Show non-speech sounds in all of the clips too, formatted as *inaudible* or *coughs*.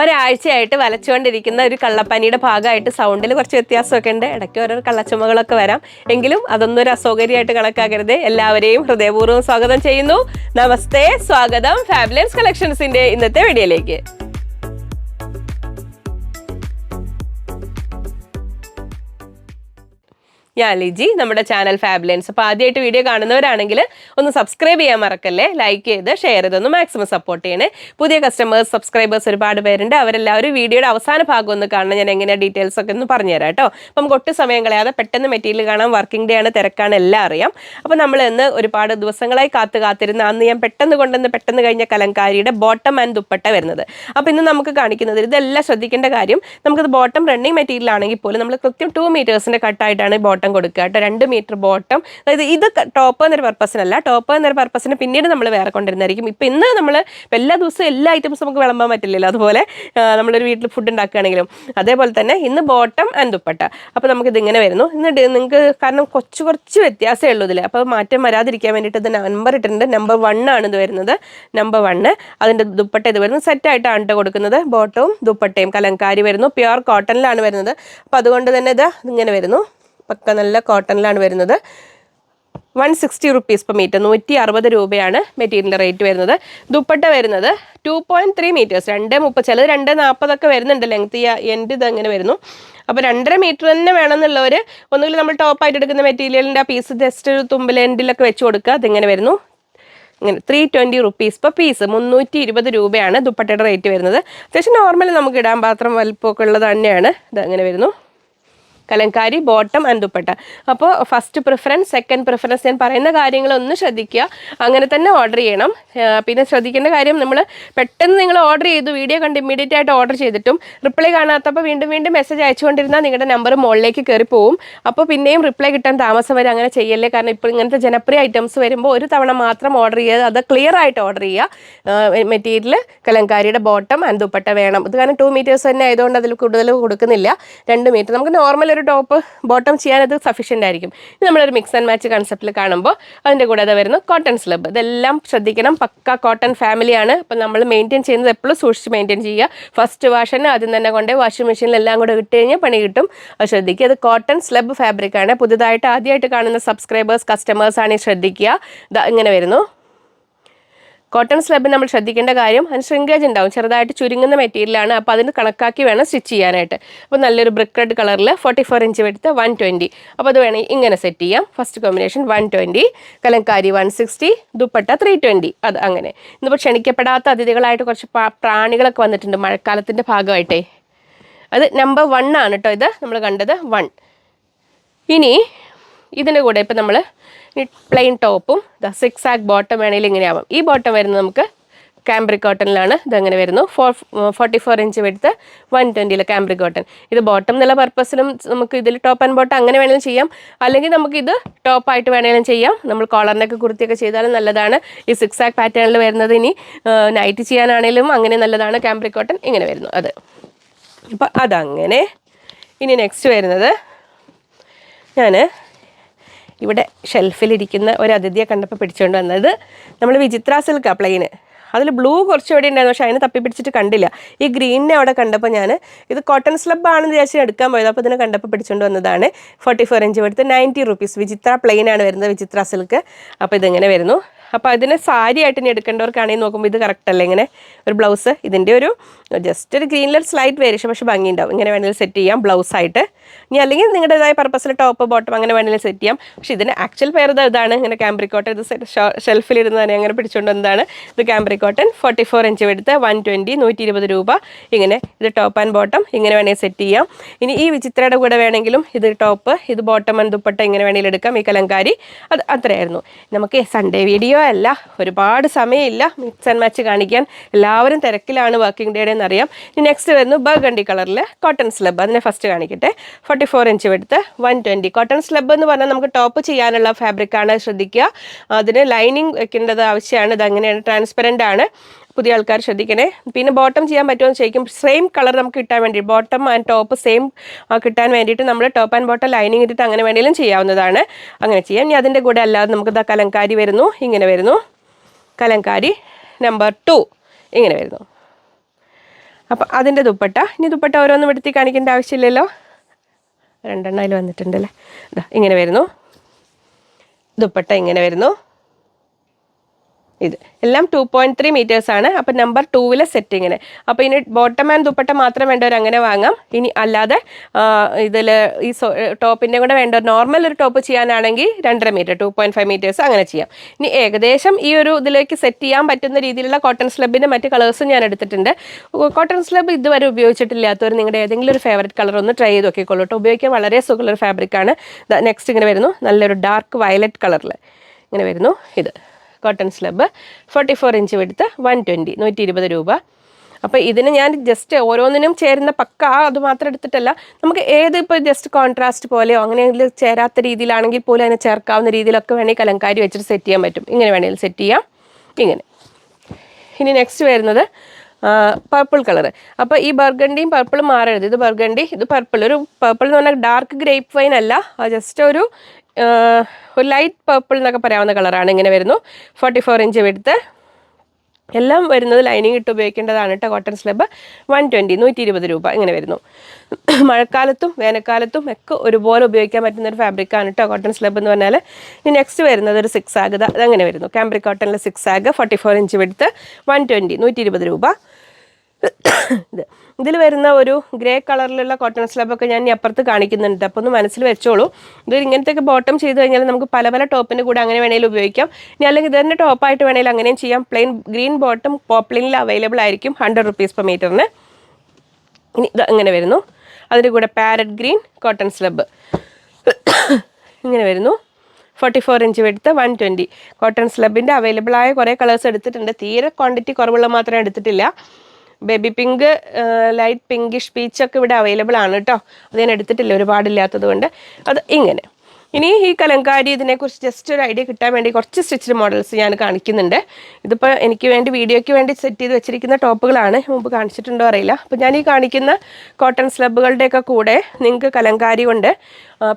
ഒരാഴ്ചയായിട്ട് വലച്ചുകൊണ്ടിരിക്കുന്ന ഒരു കള്ളപ്പനിയുടെ ഭാഗമായിട്ട് സൗണ്ടിൽ കുറച്ച് വ്യത്യാസമൊക്കെ ഉണ്ട്. ഇടയ്ക്ക് ഓരോ കള്ളച്ചുമകളൊക്കെ വരാം. എങ്കിലും അതൊന്നും ഒരു അസൗകര്യമായിട്ട് കണക്കാക്കരുത്. എല്ലാവരെയും ഹൃദയപൂർവം സ്വാഗതം ചെയ്യുന്നു. നമസ്തേ. സ്വാഗതം. ഫാബുലൻസ് കളക്ഷൻസിന്റെ ഇന്നത്തെ വീഡിയോയിലേക്ക് ഞാൻ ലിജി നമ്മുടെ ചാനൽ ഫാബുലൻസ്. അപ്പോൾ ആദ്യമായിട്ട് വീഡിയോ കാണുന്നവരാണെങ്കിൽ ഒന്ന് സബ്സ്ക്രൈബ് ചെയ്യാൻ മറക്കല്ലേ? ലൈക്ക് ചെയ്ത് ഷെയർ ചെയ്തൊന്ന് മാക്സിമം സപ്പോർട്ട് ചെയ്യണേ. പുതിയ കസ്റ്റമേഴ്സ് സബ്സ്ക്രൈബേഴ്സ് ഒരുപാട് പേരുണ്ട്. അവരെല്ലാവരും വീഡിയോയുടെ അവസാന ഭാഗം ഒന്ന് കാണണം. ഞാൻ എങ്ങനെയാണ് ഡീറ്റെയിൽസ് ഒക്കെ ഒന്ന് പറഞ്ഞുതരാം കേട്ടോ. അപ്പം നമുക്ക് ഒട്ടും സമയം കളയാതെ പെട്ടെന്ന് മെറ്റീരിയൽ കാണാം. വർക്കിംഗ് ഡേ ആണ് തിരക്കാണ് എല്ലാം അറിയാം. അപ്പോൾ നമ്മൾ ഇന്ന് ഒരുപാട് ദിവസങ്ങളായി കാത്തു കാത്തിരുന്ന അന്ന് ഞാൻ പെട്ടെന്ന് കൊണ്ടുവന്ന് പെട്ടെന്ന് കഴിഞ്ഞ കലങ്കാരിയുടെ ബോട്ടം ആൻഡ് ദുപ്പട്ട വരുന്നത്. അപ്പോൾ ഇന്ന് നമുക്ക് കാണിക്കുന്നത് ഇതെല്ലാം ശ്രദ്ധിക്കേണ്ട കാര്യം നമുക്കത് ബോട്ടം റണ്ണിങ് മെറ്റീരിയൽ ആണെങ്കിൽ പോലും നമ്മൾ കൃത്യം ടു മീറ്റേഴ്സിന്റെ കട്ടായിട്ടാണ് ബോട്ടം കൊടുക്കുക കേട്ടോ. രണ്ട് മീറ്റർ ബോട്ടം അതായത് ഇത് ടോപ്പ് എന്നൊരു പർപ്പസിനല്ല ടോപ്പ് എന്നൊരു പർപ്പസിന് പിന്നീട് നമ്മൾ വേറെ കൊണ്ടുവരുന്നതായിരിക്കും. ഇപ്പം ഇന്ന് നമ്മൾ എല്ലാ ദിവസവും എല്ലാ ഐറ്റംസും നമുക്ക് വിളമ്പാൻ പറ്റില്ലല്ലോ. അതുപോലെ നമ്മളൊരു വീട്ടിൽ ഫുഡ് ഉണ്ടാക്കുകയാണെങ്കിലും. അതേപോലെ തന്നെ ഇന്ന് ബോട്ടം ആൻഡ് ദുപ്പട്ട. അപ്പോൾ നമുക്കിത് ഇങ്ങനെ വരുന്നു. ഇന്ന് നിങ്ങൾക്ക് കാരണം കുറച്ച് കുറച്ച് വ്യത്യാസമേ ഉള്ളൂ ഇതിൽ അപ്പോൾ മാറ്റം വരാതിരിക്കാൻ വേണ്ടിയിട്ട് ഇത് നമ്പർ ഇട്ടിട്ടുണ്ട്. നമ്പർ വൺ ആണ് ഇത് വരുന്നത്. നമ്പർ വണ്ണ് അതിന്റെ ദുപ്പട്ട ഇത് വരുന്നത് സെറ്റായിട്ടാണ് കേട്ടോ കൊടുക്കുന്നത്. ബോട്ടവും ദുപ്പട്ടയും കലങ്കാരി വരുന്നു. പ്യുവർ കോട്ടണിലാണ് വരുന്നത്. അപ്പോൾ അതുകൊണ്ട് തന്നെ ഇത് ഇങ്ങനെ വരുന്നു. പക്ക നല്ല കോട്ടണിലാണ് വരുന്നത്. One sixty rupees per metre നൂറ്റി അറുപത് രൂപയാണ് മെറ്റീരിയലിന്റെ റേറ്റ് വരുന്നത്. ദുപ്പട്ട വരുന്നത് ടു പോയിന്റ് ത്രീ മീറ്റേഴ്സ് രണ്ട് മുപ്പത് ചിലത് രണ്ട് നാൽപ്പതൊക്കെ വരുന്നുണ്ട് ലെങ്ത് എന്റെ ഇത് അങ്ങനെ വരുന്നു. അപ്പോൾ രണ്ടര മീറ്റർ തന്നെ വേണമെന്നുള്ളവർ ഒന്നുകിൽ നമ്മൾ ടോപ്പായിട്ട് എടുക്കുന്ന മെറ്റീരിയലിന്റെ ആ പീസ് ജസ്റ്റ് ഒരു തുമ്പിൽ എൻഡിലൊക്കെ വെച്ച് കൊടുക്കുക അതിങ്ങനെ വരുന്നു. ഇങ്ങനെ three twenty rupees per piece മുന്നൂറ്റി ഇരുപത് രൂപയാണ് ദുപ്പട്ടയുടെ റേറ്റ് വരുന്നത്. അത്യാവശ്യം നോർമൽ നമുക്ക് ഇടാൻ പാത്രം വലിപ്പമൊക്കെ ഉള്ളത് തന്നെയാണ് ഇത് അങ്ങനെ വരുന്നു. കലങ്കാരി ബോട്ടം ആൻഡ് ദുപ്പട്ട അപ്പോൾ ഫസ്റ്റ് പ്രിഫറൻസ് സെക്കൻഡ് പ്രിഫറൻസ് ഞാൻ പറയുന്ന കാര്യങ്ങളൊന്ന് ശ്രദ്ധിക്കുക. അങ്ങനെ തന്നെ ഓർഡർ ചെയ്യണം. പിന്നെ ശ്രദ്ധിക്കേണ്ട കാര്യം നമ്മൾ പെട്ടെന്ന് നിങ്ങൾ ഓർഡർ ചെയ്തു വീഡിയോ കണ്ട് ഇമ്മീഡിയറ്റ് ആയിട്ട് ഓർഡർ ചെയ്തിട്ടും റിപ്ലൈ കാണാത്തപ്പോൾ വീണ്ടും വീണ്ടും മെസ്സേജ് അയച്ചുകൊണ്ടിരുന്നാൽ നിങ്ങളുടെ നമ്പർ മുകളിലേക്ക് കയറി പോവും. അപ്പോൾ പിന്നെയും റിപ്ലൈ കിട്ടാൻ താമസം വരെ. അങ്ങനെ ചെയ്യല്ലേ? കാരണം ഇപ്പോൾ ഇങ്ങനത്തെ ജനപ്രിയ ഐറ്റംസ് വരുമ്പോൾ ഒരു തവണ മാത്രം ഓർഡർ ചെയ്യുക അത് ക്ലിയർ ആയിട്ട് ഓർഡർ ചെയ്യുക. മെറ്റീരിയൽ കലങ്കാരിയുടെ ബോട്ടം ആൻഡ് ദുപ്പട്ട വേണം. ഇത് കാരണം ടു മീറ്റേഴ്സ് തന്നെ ആയതുകൊണ്ട് അതിൽ കൂടുതൽ കൊടുക്കുന്നില്ല. രണ്ട് മീറ്റർ നമുക്ക് നോർമൽ ഒരു ടോപ്പ് ബോട്ടം ചെയ്യാൻ അത് സഫീഷ്യന്റ് ആയിരിക്കും. ഇത് നമ്മളൊരു മിക്സ് ആൻഡ് മാച്ച് കൺസെപ്റ്റിൽ കാണുമ്പോൾ അതിന്റെ കൂടെ അത് വരുന്നു കോട്ടൺ സ്ലബ് ഇതെല്ലാം ശ്രദ്ധിക്കണം. പക്ക കോട്ടൺ ഫാമിലിയാണ് അപ്പം നമ്മൾ മെയിന്റെയിൻ ചെയ്യുന്നത് എപ്പോഴും സൂക്ഷിച്ച് മെയിന്റെയിൻ ചെയ്യുക. ഫസ്റ്റ് വാഷന് ആദ്യം തന്നെ കൊണ്ട് വാഷിംഗ് മെഷീനിൽ എല്ലാം കൂടെ ഇട്ട് കഴിഞ്ഞാൽ പണി കിട്ടും. അത് ശ്രദ്ധിക്കുക. അത് കോട്ടൺ സ്ലബ് ഫാബ്രിക് ആണ്. പുതുതായിട്ട് ആദ്യമായിട്ട് കാണുന്ന സബ്സ്ക്രൈബേഴ്സ് കസ്റ്റമേഴ്സ് ആണെങ്കിൽ ശ്രദ്ധിക്കുക. ഇങ്ങനെ വരുന്നു. കോട്ടൺ സ്ലബ് നമ്മൾ ശ്രദ്ധിക്കേണ്ട കാര്യം അതിന് ഷ്രിങ്കേജ് ഉണ്ടാവും. ചെറുതായിട്ട് ചുരുങ്ങുന്ന മെറ്റീരിയലാണ് അപ്പോൾ അതിന് കണക്കാക്കി വേണം സ്റ്റിച്ച് ചെയ്യാനായിട്ട്. അപ്പോൾ നല്ലൊരു ബ്രിക്ക് റെഡ് കളറിൽ ഫോർട്ടി ഫോർ ഇഞ്ച് എടുത്ത് വൺ ട്വന്റി അപ്പോൾ അത് വേണമെങ്കിൽ ഇങ്ങനെ സെറ്റ് ചെയ്യാം. First combination one twenty Kalamkari one sixty dupatta three twenty അത് അങ്ങനെ. ഇന്നിപ്പോൾ ക്ഷണിക്കപ്പെടാത്ത അതിഥികളായിട്ട് കുറച്ച് പ്രാണികളൊക്കെ വന്നിട്ടുണ്ട് മഴക്കാലത്തിന്റെ ഭാഗമായിട്ടേ. അത് നമ്പർ വൺ ആണ് കേട്ടോ ഇത്. നമ്മൾ കണ്ടത് വൺ ഇനി ഇതിന്റെ കൂടെ ഇപ്പം നമ്മൾ പ്ലെയിൻ ടോപ്പും സിക്സ് ആക്ക് ബോട്ടം വേണമെങ്കിൽ ഇങ്ങനെ ആവാം ഈ ബോട്ടം വരുന്നത് നമുക്ക് കാംബ്രിക് കോട്ടണിലാണ് ഇതങ്ങനെ വരുന്നു. ഫോർ ഫോർട്ടി ഫോർ ഇഞ്ച് എടുത്ത് വൺ ട്വന്റിയിൽ കാംബ്രിക് കോട്ടൺ ഇത് ബോട്ടം എന്നുള്ള പർപ്പസിലും നമുക്ക് ഇതിൽ ടോപ്പ് ആൻഡ് ബോട്ടം അങ്ങനെ വേണമെങ്കിലും ചെയ്യാം. അല്ലെങ്കിൽ നമുക്ക് ഇത് ടോപ്പായിട്ട് വേണമെങ്കിലും ചെയ്യാം. നമ്മൾ കോളറിനൊക്കെ കുർത്തിയൊക്കെ ചെയ്താലും നല്ലതാണ്. ഈ സിക്സ് ആക്ക് പാറ്റേണിൽ വരുന്നത് ഇനി നൈറ്റ് ചെയ്യാനാണെങ്കിലും അങ്ങനെ നല്ലതാണ്. കാംബ്രിക് കോട്ടൺ ഇങ്ങനെ വരുന്നു. അത്. അപ്പം അതങ്ങനെ. ഇനി നെക്സ്റ്റ് വരുന്നത് ഞാൻ ഇവിടെ ഷെൽഫിലിരിക്കുന്ന ഒരു അതിഥിയെ കണ്ടപ്പോൾ പിടിച്ചുകൊണ്ട് വന്നത് നമ്മൾ വിചിത്ര സിൽക്ക് പ്ലെയിന് അതിൽ ബ്ലൂ കുറച്ച് ഇവിടെ ഉണ്ടായിരുന്നു പക്ഷേ അതിനെ തപ്പി പിടിച്ചിട്ട് കണ്ടില്ല. ഈ ഗ്രീനിനെ അവിടെ കണ്ടപ്പോൾ ഞാൻ ഇത് കോട്ടൺ സ്ലബ് ആണെന്ന് എടുക്കാൻ പോയത് അപ്പോൾ ഇതിനെ കണ്ടപ്പോൾ പിടിച്ചുകൊണ്ട് വന്നതാണ് ഫോർട്ടി ഫോർ ഇഞ്ച് എടുത്ത് നയന്റി റുപ്പീസ് വിചിത്ര പ്ലെയിൻ ആണ് വരുന്നത് വിചിത്ര സിൽക്ക്. അപ്പോൾ ഇതിങ്ങനെ വരുന്നു. അപ്പോൾ അതിന് സാരി ആയിട്ട് ഇനി എടുക്കേണ്ടവർക്കാണെങ്കിൽ നോക്കുമ്പോൾ ഇത് കറക്റ്റ് അല്ലേ? ഇങ്ങനെ ഒരു ബ്ലൗസ് ഇതിന്റെ ഒരു ജസ്റ്റ് ഒരു ഗ്രീനിലൊരു സ്ലൈറ്റ് വേരിയേഷൻ പക്ഷേ ഭംഗി ഉണ്ടാവും ഇങ്ങനെ വേണമെങ്കിൽ സെറ്റ് ചെയ്യാം ബ്ലൗസ് ആയിട്ട്. ഇനി അല്ലെങ്കിൽ നിങ്ങളുടേതായ പർപ്പസിൽ ടോപ്പ് ബോട്ടം അങ്ങനെ വേണമെങ്കിലും സെറ്റ് ചെയ്യാം. പക്ഷെ ഇതിന് ആക്ച്വൽ പേർ ഇത് ഇതാണ്. ഇങ്ങനെ കാംബ്രിക്കോട്ടൺ ഇത് ഷെൽഫിലിരുന്ന് തന്നെ അങ്ങനെ പിടിച്ചുകൊണ്ട് എന്താണ് ഇത് cambric cotton forty four inch എടുത്ത് വൺ ട്വന്റി നൂറ്റി ഇരുപത് രൂപ. ഇങ്ങനെ ഇത് ടോപ്പ് ആൻഡ് ബോട്ടം ഇങ്ങനെ വേണമെങ്കിൽ സെറ്റ് ചെയ്യാം. ഇനി ഈ വിചിത്രയുടെ കൂടെ വേണമെങ്കിലും ഇത് ടോപ്പ് ഇത് ബോട്ടം ആൻഡ് ദുപ്പട്ട ഇങ്ങനെ വേണമെങ്കിൽ എടുക്കാം. ഈ കലങ്കാരി അത് അത്രയായിരുന്നു. നമുക്ക് സൺഡേ വീഡിയോ അല്ല ഒരുപാട് സമയമില്ല. മിക്സ് ആൻഡ് മാച്ച് കാണിക്കാൻ എല്ലാവരും തിരക്കിലാണ് വർക്കിംഗ് ഡേയുടെ എന്നറിയാം ഇനി നെക്സ്റ്റ് വരുന്നു ബർഗണ്ടി കളറിൽ കോട്ടൺ സ്ലബ് അതിനെ ഫസ്റ്റ് കാണിക്കട്ടെ. ഫോർട്ടി ഫോർ ഇഞ്ച് എടുത്ത് വൺ ട്വന്റി. കോട്ടൺ സ്ലബ് എന്ന് പറഞ്ഞാൽ നമുക്ക് ടോപ്പ് ചെയ്യാനുള്ള ഫാബ്രിക്കാണ് ശ്രദ്ധിക്കുക. അതിന് ലൈനിങ് വെക്കേണ്ടത് ആവശ്യമാണ്. ഇത് അങ്ങനെയാണ് ട്രാൻസ്പെറന്റ് ആണ്. പുതിയ ആൾക്കാർ ശ്രദ്ധിക്കണേ. പിന്നെ ബോട്ടം ചെയ്യാൻ പറ്റുമോ എന്ന് ചോദിക്കും. സെയിം കളർ നമുക്ക് കിട്ടാൻ വേണ്ടി ബോട്ടം ആൻഡ് ടോപ്പ് സെയിം കിട്ടാൻ വേണ്ടിയിട്ട് നമ്മൾ ടോപ്പ് ആൻഡ് ബോട്ടം ലൈനിങ് ഇട്ടിട്ട് അങ്ങനെ വേണമെങ്കിലും ചെയ്യാവുന്നതാണ്. അങ്ങനെ ചെയ്യാം. ഇനി അതിന്റെ കൂടെ അല്ലാതെ നമുക്ക് ഇതാ കലങ്കാരി വരുന്നു. ഇങ്ങനെ വരുന്നു. കലങ്കാരി നമ്പർ ടു ഇങ്ങനെ വരുന്നു. അപ്പം അതിന്റെ ദുപ്പട്ട. ഇനി ദുപ്പട്ട ഓരോന്നും എടുത്തി കാണിക്കേണ്ട ആവശ്യമില്ലല്ലോ. രണ്ടെണ്ണം അതിൽ വന്നിട്ടുണ്ടല്ലേ? ഇങ്ങനെ വരുന്നു. ദുപ്പട്ട ഇങ്ങനെ വരുന്നു. ഇത് എല്ലാം ടു പോയിന്റ് ത്രീ മീറ്റേഴ്സ് ആണ്. അപ്പം നമ്പർ ടൂവിലെ സെറ്റിങ്ങിന് അപ്പോൾ ഇനി ബോട്ടം ആൻഡ് ദുപ്പട്ട മാത്രം വേണ്ടവർ അങ്ങനെ വാങ്ങാം. ഇനി അല്ലാതെ ഇതിൽ ഈ ടോപ്പിന്റെ കൂടെ വേണ്ട നോർമൽ ഒരു ടോപ്പ് ചെയ്യാനാണെങ്കിൽ രണ്ടര metre two point five metres അങ്ങനെ ചെയ്യാം. ഇനി ഏകദേശം ഈ ഒരു ഇതിലേക്ക് സെറ്റ് ചെയ്യാൻ പറ്റുന്ന രീതിയിലുള്ള കോട്ടൺ സ്ലബിന്റെ മറ്റ് കളേഴ്സും ഞാൻ എടുത്തിട്ടുണ്ട്. കോട്ടൺ സ്ലബ് ഇതുവരെ ഉപയോഗിച്ചിട്ടില്ലാത്തവർ നിങ്ങളുടെ ഏതെങ്കിലും ഒരു ഫേവററ്റ് കളർ ഒന്ന് ട്രൈ ചെയ്ത് നോക്കിക്കോളൂ കേട്ടോ. ഉപയോഗിക്കാൻ വളരെ സുഖമുള്ള ഒരു ഫാബ്രിക്കാണ് നെക്സ്റ്റ് ഇങ്ങനെ വരുന്നു. നല്ലൊരു ഡാർക്ക് വയലറ്റ് കളറിൽ ഇങ്ങനെ വരുന്നു. ഇത്. Cotton slub forty four inch എടുത്ത് വൺ ട്വന്റി നൂറ്റി ഇരുപത് രൂപ. അപ്പോൾ ഇതിന് ഞാൻ ജസ്റ്റ് ഓരോന്നിനും ചേരുന്ന പക്ക അത് മാത്രം എടുത്തിട്ടല്ല നമുക്ക് ഏത് ഇപ്പോൾ ജസ്റ്റ് കോൺട്രാസ്റ്റ് പോലെയോ അങ്ങനെ ചേരാത്ത രീതിയിലാണെങ്കിൽ പോലും അതിനെ ചേർക്കാവുന്ന രീതിയിലൊക്കെ വേണമെങ്കിൽ കലങ്കാരി വെച്ചിട്ട് സെറ്റ് ചെയ്യാൻ പറ്റും. ഇങ്ങനെ വേണമെങ്കിൽ സെറ്റ് ചെയ്യാം. ഇങ്ങനെ. ഇനി നെക്സ്റ്റ് വരുന്നത് പർപ്പിൾ കളർ അപ്പോൾ ഈ ബർഗണ്ടിയും പർപ്പിളും മാറരുത്. ഇത് ബർഗണ്ടി ഇത് പർപ്പിൾ ഒരു പർപ്പിൾ എന്ന് പറഞ്ഞാൽ ഡാർക്ക് ഗ്രേപ്പ് വൈൻ അല്ല. ജസ്റ്റ് ഒരു ഒരു ലൈറ്റ് പർപ്പിൾ എന്നൊക്കെ പറയാവുന്ന കളറാണ് ഇങ്ങനെ വരുന്നു. ഫോർട്ടി ഫോർ ഇഞ്ച് വിടുത്ത് എല്ലാം വരുന്നത് ലൈനിങ് ഇട്ട് ഉപയോഗിക്കേണ്ടതാണ് കേട്ടോ കോട്ടൺ സ്ലബ് വൺ ട്വന്റി നൂറ്റി ഇരുപത് രൂപ ഇങ്ങനെ വരുന്നു. മഴക്കാലത്തും വേനൽക്കാലത്തും ഒക്കെ ഒരുപോലെ ഉപയോഗിക്കാൻ പറ്റുന്ന ഒരു ഫാബ്രിക്കാണ് കേട്ടോ കോട്ടൺ സ്ലബ് എന്ന് പറഞ്ഞാൽ. ഇനി നെക്സ്റ്റ് വരുന്നത് ഒരു സിക്സ് ആഗ് അതങ്ങനെ വരുന്നു. കാംബ്രിക് കോട്ടണിലെ സിക്സ് ആഗ് ഫോർട്ടി ഫോർ ഇഞ്ച് വിടുത്ത് വൺ ട്വന്റി നൂറ്റി ഇരുപത് രൂപ. ഇത് ഇതിൽ വരുന്ന ഒരു ഗ്രേ കളറിലുള്ള കോട്ടൺ സ്ലബൊക്കെ ഞാൻ ഈ അപ്പുറത്ത് കാണിക്കുന്നുണ്ട്. അപ്പോൾ ഒന്ന് മനസ്സിൽ വെച്ചോളൂ. ഇത് ഇങ്ങനത്തെയൊക്കെ ബോട്ടം ചെയ്ത് കഴിഞ്ഞാൽ നമുക്ക് പല പല ടോപ്പിന് കൂടെ അങ്ങനെ വേണമെങ്കിലും ഉപയോഗിക്കാം. ഇനി അല്ലെങ്കിൽ ഇത് തന്നെ ടോപ്പായിട്ട് വേണമെങ്കിൽ അങ്ങനെയും ചെയ്യാം. പ്ലെയിൻ ഗ്രീൻ ബോട്ടം പോപ്ലിനിൽ അവൈലബിൾ ആയിരിക്കും ഹൺഡ്രഡ് റുപ്പീസ് പെർ മീറ്ററിന് ഇനി ഇത് അങ്ങനെ വരുന്നു. അതിന്റെ കൂടെ പാരറ്റ് ഗ്രീൻ കോട്ടൺ സ്ലബ് ഇങ്ങനെ വരുന്നു. ഫോർട്ടി ഫോർ ഇഞ്ച് എടുത്ത് വൺ ട്വന്റി കോട്ടൺ സ്ലബിന്റെ അവൈലബിൾ ആയ കുറേ കളേഴ്സ് എടുത്തിട്ടുണ്ട്. തീരെ ക്വാണ്ടിറ്റി കുറവുള്ള മാത്രമേ എടുത്തിട്ടില്ല. ബേബി പിങ്ക് ലൈറ്റ് പിങ്കിഷ് പീച്ചൊക്കെ ഇവിടെ അവൈലബിൾ ആണ് കേട്ടോ. അത് ഞാൻ എടുത്തിട്ടില്ല ഒരുപാടില്ലാത്തത് കൊണ്ട്. അത് ഇങ്ങനെ. ഇനി ഈ കലങ്കാരി ഇതിനെക്കുറിച്ച് ജസ്റ്റ് ഒരു ഐഡിയ കിട്ടാൻ വേണ്ടി കുറച്ച് സ്റ്റിച്ച് മോഡൽസ് ഞാൻ കാണിക്കുന്നുണ്ട്. ഇതിപ്പോൾ എനിക്ക് വേണ്ടി വീഡിയോയ്ക്ക് വേണ്ടി സെറ്റ് ചെയ്ത് വെച്ചിരിക്കുന്ന ടോപ്പുകളാണ്. മുമ്പ് കാണിച്ചിട്ടുണ്ടോ അറിയില്ല. അപ്പോൾ ഞാൻ ഈ കാണിക്കുന്ന കോട്ടൺ സ്ലബുകളുടെയൊക്കെ കൂടെ നിങ്ങൾക്ക് കലങ്കാരി കൊണ്ട്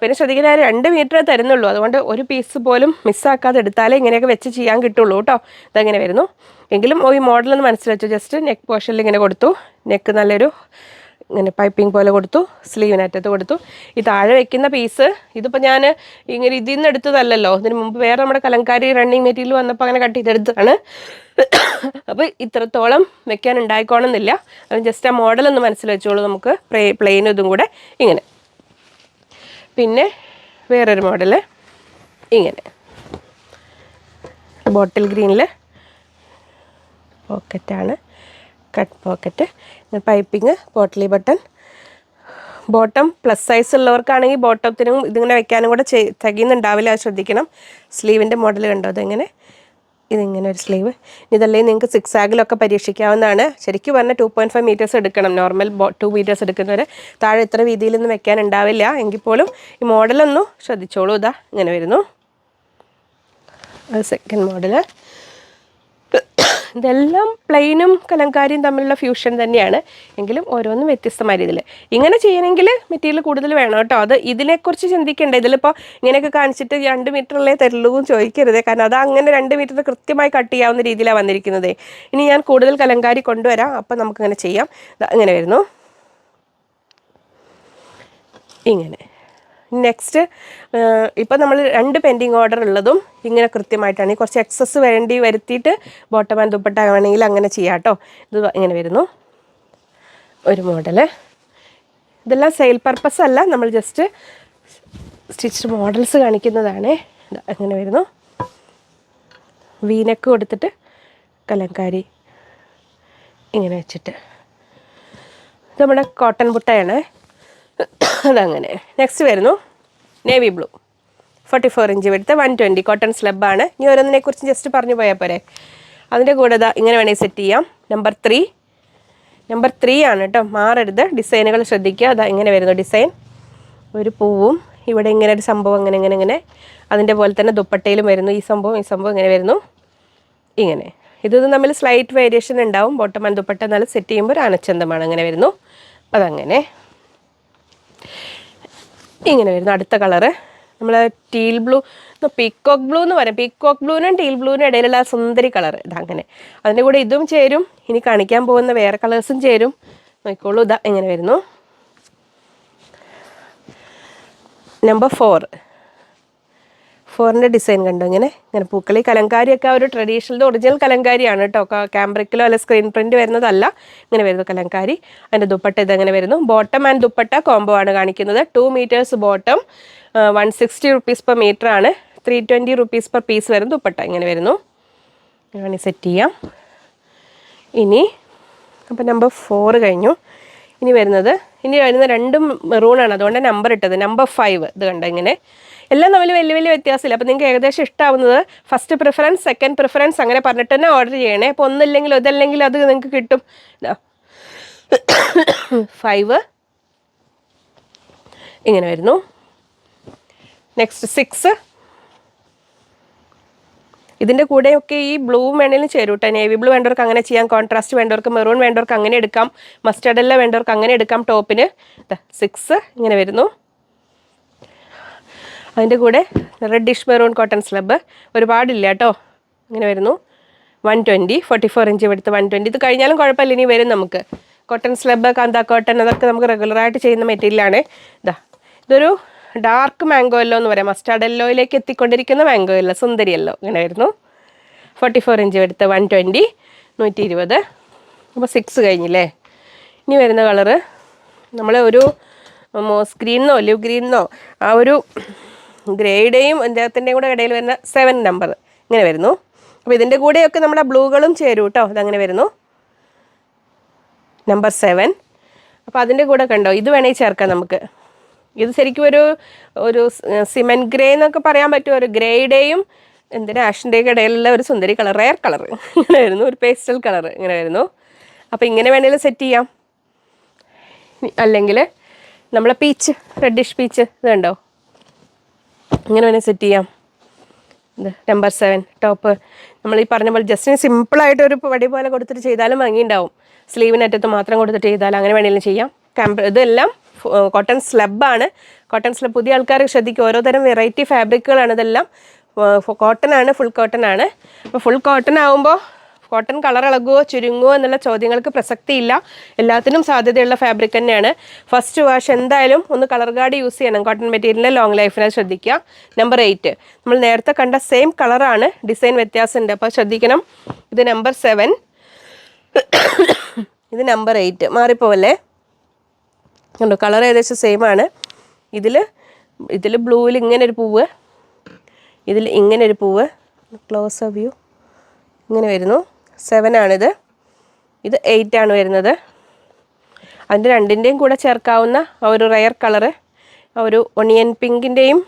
പിന്നെ ശ്രദ്ധിക്കുന്ന രണ്ട് മീറ്റർ തരുന്നുള്ളൂ. അതുകൊണ്ട് ഒരു പീസ് പോലും മിസ്സാക്കാതെ എടുത്താലേ ഇങ്ങനെയൊക്കെ വെച്ച് ചെയ്യാൻ കിട്ടുള്ളൂ കേട്ടോ. ഇതങ്ങനെ വരുന്നു? എങ്കിലും ഈ മോഡലൊന്ന് മനസ്സിൽ ജസ്റ്റ് നെക്ക് പോർഷനിൽ ഇങ്ങനെ കൊടുത്തു. നെക്ക് നല്ലൊരു ഇങ്ങനെ പൈപ്പിംഗ് പോലെ കൊടുത്തു സ്ലീവിനറ്റത്ത് കൊടുത്തു. ഈ താഴെ വെക്കുന്ന പീസ് ഇതിപ്പോൾ ഞാൻ ഇങ്ങനെ ഇതിൽ നിന്ന് എടുത്തതല്ലല്ലോ. ഇതിന് മുമ്പ് വേറെ നമ്മുടെ കലങ്കാരി റണ്ണിങ് മെറ്റീരിയൽ വന്നപ്പോൾ അങ്ങനെ കട്ട് ചെയ്തെടുത്തതാണ്. അപ്പോൾ ഇത്രത്തോളം വെക്കാൻ ഉണ്ടായിക്കോണമെന്നില്ല അത് ജസ്റ്റ് ആ മോഡൽ ഒന്ന് മനസ്സിൽ വെച്ചോളൂ നമുക്ക്. പ്ലേ പ്ലെയിൻ ഇതും കൂടെ ഇങ്ങനെ. പിന്നെ വേറൊരു മോഡൽ ഇങ്ങനെ. ബോട്ടിൽ ഗ്രീനിൽ പോക്കറ്റാണ് cut pocket piping potli button. Bottom plus size ഉള്ളവർക്കാണെങ്കിൽ ബോട്ടത്തിനും ഇതിങ്ങനെ വെക്കാനും കൂടെ തികയുന്നുണ്ടാവില്ല അത് ശ്രദ്ധിക്കണം. സ്ലീവിന്റെ മോഡൽ കണ്ടോ അതെങ്ങനെ? ഇതിങ്ങനെ ഒരു സ്ലീവ്. ഇതല്ലേ നിങ്ങൾക്ക് സിക്സ് ആഗിലൊക്കെ പരീക്ഷിക്കാവുന്നതാണ്. ശരിക്കും പറഞ്ഞാൽ ടു പോയിന്റ് ഫൈവ് മീറ്റേഴ്സ് എടുക്കണം. നോർമൽ ടു മീറ്റേഴ്സ് എടുക്കുന്നവരെ താഴെ ഇത്ര വീതിയിലൊന്നും വെക്കാൻ ഉണ്ടാവില്ല എങ്കിൽ പോലും ഈ മോഡലൊന്നും ശ്രദ്ധിച്ചോളൂ. ഇതാ ഇങ്ങനെ വരുന്നു. സെക്കൻഡ് മോഡൽ ഇതെല്ലാം പ്ലെയിനും കലങ്കാരിയും തമ്മിലുള്ള ഫ്യൂഷൻ തന്നെയാണ്. എങ്കിലും ഓരോന്നും വ്യത്യസ്തമായ രീതിയിൽ ഇങ്ങനെ ചെയ്യണമെങ്കിൽ മെറ്റീരിയൽ കൂടുതൽ വേണം കേട്ടോ. അത് ഇതിനെക്കുറിച്ച് ചിന്തിക്കേണ്ട. ഇതിലിപ്പോൾ ഇങ്ങനെയൊക്കെ കാണിച്ചിട്ട് രണ്ട് മീറ്ററല്ലേ തരുള്ളൂ ചോദിക്കരുത്. കാരണം അത് അങ്ങനെ രണ്ട് മീറ്റർ കൃത്യമായി കട്ട് ചെയ്യാവുന്ന രീതിയിലാണ് വന്നിരിക്കുന്നത്. ഇനി ഞാൻ കൂടുതൽ കലങ്കാരി കൊണ്ടുവരാം. അപ്പം നമുക്കങ്ങനെ ചെയ്യാം. ഇങ്ങനെ വരുന്നു. ഇങ്ങനെ. നെക്സ്റ്റ് ഇപ്പോൾ നമ്മൾ രണ്ട് പെൻഡിങ് ഓർഡർ ഉള്ളതും ഇങ്ങനെ കൃത്യമായിട്ടാണ്. കുറച്ച് എക്സസ് വേണ്ടി വരുത്തിയിട്ട് ബോട്ടം ആൻഡ് ദുപ്പട്ട വേണമെങ്കിൽ അങ്ങനെ ചെയ്യാം കേട്ടോ ഇത് ഇങ്ങനെ വരുന്നു. ഒരു മോഡൽ ഇതെല്ലാം സെയിൽ പർപ്പസ് അല്ല. നമ്മൾ ജസ്റ്റ് സ്റ്റിച്ച്ഡ് മോഡൽസ് കാണിക്കുന്നതാണ്. അങ്ങനെ വരുന്നു. വീനക്ക് കൊടുത്തിട്ട് കലങ്കാരി ഇങ്ങനെ വെച്ചിട്ട്. നമ്മുടെ കോട്ടൺ ബുട്ടയാണ്. അതങ്ങനെ. നെക്സ്റ്റ് വരുന്നു. Navy blue forty four inch വെടുത്ത് one twenty cotton സ്ലബാണ് ഇനി ഓരോന്നിനെ കുറിച്ച് ജസ്റ്റ് പറഞ്ഞു പോയാൽ പോരെ. അതിന്റെ കൂടെ ഇങ്ങനെ വേണമെങ്കിൽ സെറ്റ് ചെയ്യാം. നമ്പർ ത്രീ നമ്പർ ത്രീ ആണ് കേട്ടോ മാറരുത്. ഡിസൈനുകൾ ശ്രദ്ധിക്കുക. അതാ ഇങ്ങനെ വരുന്നു ഡിസൈൻ ഒരു പൂവും. ഇവിടെ ഇങ്ങനെ ഒരു സംഭവം അങ്ങനെ ഇങ്ങനെ ഇങ്ങനെ. അതിന്റെ പോലെ തന്നെ ദുപ്പട്ടയിലും വരുന്നു. ഈ സംഭവം ഈ സംഭവം ഇങ്ങനെ വരുന്നു. ഇങ്ങനെ. ഇത് തമ്മിൽ സ്ലൈറ്റ് വേരിയേഷൻ ഉണ്ടാവും. ബോട്ടം ആൻഡ് ദുപ്പട്ട എന്നാലും സെറ്റ് ചെയ്യുമ്പോൾ ഒരു അനച്ചന്തമാണ് അങ്ങനെ വരുന്നു. അതങ്ങനെ. ഇങ്ങനെ വരുന്നു അടുത്ത കളറ് നമ്മൾ ടീൽ ബ്ലൂ പീക്കോക്ക് ബ്ലൂ എന്ന് പറയും. പീക്കോക്ക് ബ്ലൂവിനും ടീൽ ബ്ലൂവിനും ഇടയിലുള്ള സുന്ദരി കളർ ഇതങ്ങനെ അതിന്റെ കൂടെ ഇതും ചേരും. ഇനി കാണിക്കാൻ പോകുന്ന വേറെ കളേഴ്സും ചേരും. നോക്കിക്കോളൂ ഇതാ എങ്ങനെ വരുന്നു. നമ്പർ ഫോർ ഫോറിന്റെ ഡിസൈൻ കണ്ടോ ഇങ്ങനെ? ഇങ്ങനെ പൂക്കളി കലങ്കാരിയൊക്കെ ആ ഒരു ട്രഡീഷണൽ ഒറിജിനൽ കലങ്കാരിയാണ് കേട്ടോ. ക്യാമ്പ്രിക്കിലോ അല്ല സ്ക്രീൻ പ്രിന്റ് വരുന്നതല്ല. ഇങ്ങനെ വരുന്നു കലങ്കാരി. അതിന്റെ ദുപ്പട്ട ഇതങ്ങനെ വരുന്നു. ബോട്ടം ആൻഡ് ദുപ്പട്ട കോംബോ ആണ് കാണിക്കുന്നത്. Two metres bottom one sixty rupees per metre ആണ്. Three twenty rupees per piece വരും ദുപ്പട്ട ഇങ്ങനെ വരുന്നു. ഇങ്ങനെ സെറ്റ് ചെയ്യാം. ഇനി അപ്പോൾ നമ്പർ ഫോർ കഴിഞ്ഞു. ഇനി വരുന്നത് ഇനി വരുന്ന രണ്ടും മെറൂണാണ് അതുകൊണ്ട് നമ്പർ ഇട്ടത്. നമ്പർ ഫൈവ് ഇത് കണ്ടോ ഇങ്ങനെ? എല്ലാം തമ്മിൽ വലിയ വലിയ വ്യത്യാസമില്ല. അപ്പോൾ നിങ്ങൾക്ക് ഏകദേശം ഇഷ്ടമാവുന്നത് ഫസ്റ്റ് പ്രിഫറൻസ് സെക്കൻഡ് പ്രിഫറൻസ് അങ്ങനെ പറഞ്ഞിട്ട് തന്നെ ഓർഡർ ചെയ്യണേ. അപ്പോൾ ഒന്നില്ലെങ്കിൽ ഇതല്ലെങ്കിൽ അത് നിങ്ങൾക്ക് കിട്ടും. ഫൈവ് ഇങ്ങനെ വരുന്നു. നെക്സ്റ്റ് സിക്സ് ഇതിന്റെ കൂടെയൊക്കെ ഈ ബ്ലൂ വേണേലും ചേരും കേട്ടോ നേവി ബ്ലൂ വേണ്ടവർക്ക് അങ്ങനെ ചെയ്യാം. കോൺട്രാസ്റ്റ് വേണ്ടവർക്ക് മെറൂൺ വേണ്ടവർക്ക് അങ്ങനെ എടുക്കാം. മസ്റ്റർഡെല്ലാം വേണ്ടവർക്ക് അങ്ങനെ എടുക്കാം. ടോപ്പിന് സിക്സ് ഇങ്ങനെ വരുന്നു. അതിന്റെ കൂടെ റെഡിഷ് മെറൂൺ കോട്ടൺ സ്ലബ് ഒരുപാടില്ല കേട്ടോ. ഇങ്ങനെ വരുന്നു. One twenty forty four inch എടുത്ത് വൺ ട്വന്റി ഇത് കഴിഞ്ഞാലും കുഴപ്പമില്ല ഇനി വരും നമുക്ക്. കോട്ടൺ സ്ലബ് കാന്ത കോട്ടൺ അതൊക്കെ നമുക്ക് റെഗുലറായിട്ട് ചെയ്യുന്ന മെറ്റീരിയലാണ് ഇതാ ഇതൊരു ഡാർക്ക് മാംഗോ എല്ലോ എന്ന് പറയാം. മസ്റ്റാർഡ് എല്ലോയിലേക്ക് എത്തിക്കൊണ്ടിരിക്കുന്ന മാംഗോ യെല്ലോ സുന്ദരി യെല്ലോ ഇങ്ങനെ വരുന്നു. ഫോർട്ടി ഫോർ ഇഞ്ച് എടുത്ത് വൺ ട്വന്റി നൂറ്റി ഇരുപത് അപ്പോൾ സിക്സ് കഴിഞ്ഞില്ലേ? ഇനി വരുന്ന കളറ് നമ്മൾ ഒരു മോസ് ഗ്രീനെന്നോ ഒലിവ് ഗ്രീനെന്നോ ആ ഒരു ഗ്രേയുടെയും അദ്ദേഹത്തിന്റെയും കൂടെ ഇടയിൽ വരുന്ന സെവൻ നമ്പർ ഇങ്ങനെ വരുന്നു. അപ്പോൾ ഇതിന്റെ കൂടെയൊക്കെ നമ്മുടെ ബ്ലൂകളും ചേരും കേട്ടോ അതങ്ങനെ വരുന്നു. നമ്പർ സെവൻ അപ്പോൾ അതിന്റെ കൂടെ കണ്ടോ? ഇത് വേണമെങ്കിൽ ചേർക്കാം നമുക്ക്. ഇത് ശരിക്കും ഒരു ഒരു സിമെന്റ് ഗ്രേ എന്നൊക്കെ പറയാൻ പറ്റും. ഒരു ഗ്രേയുടെയും എന്തിനാ ആഷിന്റെയൊക്കെ ഇടയിലുള്ള ഒരു സുന്ദരി കളർ റയർ കളർ ഇങ്ങനെ വരുന്നു. ഒരു പേസ്റ്റൽ കളർ ഇങ്ങനെ വരുന്നു. അപ്പോൾ ഇങ്ങനെ വേണമെങ്കിലും സെറ്റ് ചെയ്യാം. അല്ലെങ്കിൽ നമ്മളെ പീച്ച് റെഡിഷ് പീച്ച് ഇത് കണ്ടോ? ഇങ്ങനെ വേണേൽ സെറ്റ് ചെയ്യാം. നമ്പർ സെവൻ ടോപ്പ് നമ്മൾ ഈ പറഞ്ഞ പോലെ ജസ്റ്റ് സിമ്പിളായിട്ട് ഒരു വടി പോലെ കൊടുത്തിട്ട് ചെയ്താലും ഭംഗിയുണ്ടാവും. സ്ലീവിനറ്റത്ത് മാത്രം കൊടുത്തിട്ട് ചെയ്താൽ അങ്ങനെ വേണമെങ്കിലും ചെയ്യാം. കമ്പ ഇതെല്ലാം കോട്ടൺ സ്ലബാണ് കോട്ടൺ സ്ലബ് പുതിയ ആൾക്കാർ ശ്രദ്ധിക്കും. ഓരോ തരം വെറൈറ്റി ഫാബ്രിക്കുകളാണ് ഇതെല്ലാം. കോട്ടൺ ആണ് ഫുൾ കോട്ടൺ ആണ്. അപ്പോൾ ഫുൾ കോട്ടൺ ആകുമ്പോൾ കോട്ടൺ കളർ ഇളകുമോ ചുരുങ്ങുമോ എന്നുള്ള ചോദ്യങ്ങൾക്ക് പ്രസക്തിയില്ല. എല്ലാത്തിനും സാധ്യതയുള്ള ഫാബ്രിക് തന്നെയാണ്. ഫസ്റ്റ് വാഷ് എന്തായാലും ഒന്ന് കളർ ഗാർഡ് യൂസ് ചെയ്യണം. കോട്ടൺ മെറ്റീരിയലിന്റെ ലോങ് ലൈഫിനെ ശ്രദ്ധിക്കുക. നമ്പർ എയ്റ്റ് നമ്മൾ നേരത്തെ കണ്ട സെയിം കളറാണ് ഡിസൈൻ വ്യത്യാസമുണ്ട്. അപ്പോൾ ശ്രദ്ധിക്കണം. ഇത് നമ്പർ സെവൻ *coughs* ഇത് നമ്പർ എയ്റ്റ് മാറിപ്പോവല്ലേ? കണ്ടോ? കളർ ഏകദേശം സെയിം ആണ്. ഇതിൽ ഇതിൽ ബ്ലൂവിൽ ഇങ്ങനെ ഒരു പൂവ്. ഇതിൽ ഇങ്ങനെ ഒരു പൂവ്. ക്ലോസ് വ്യൂ ഇങ്ങനെ വരുന്നു. സെവൻ ആണിത്. ഇത് എയ്റ്റ് ആണ് വരുന്നത്. അതിന്റെ രണ്ടിന്റെയും കൂടെ ചേർക്കാവുന്ന ഒരു റയർ കളറ് ഒരു ഒണിയൻ പിങ്കിന്റെയും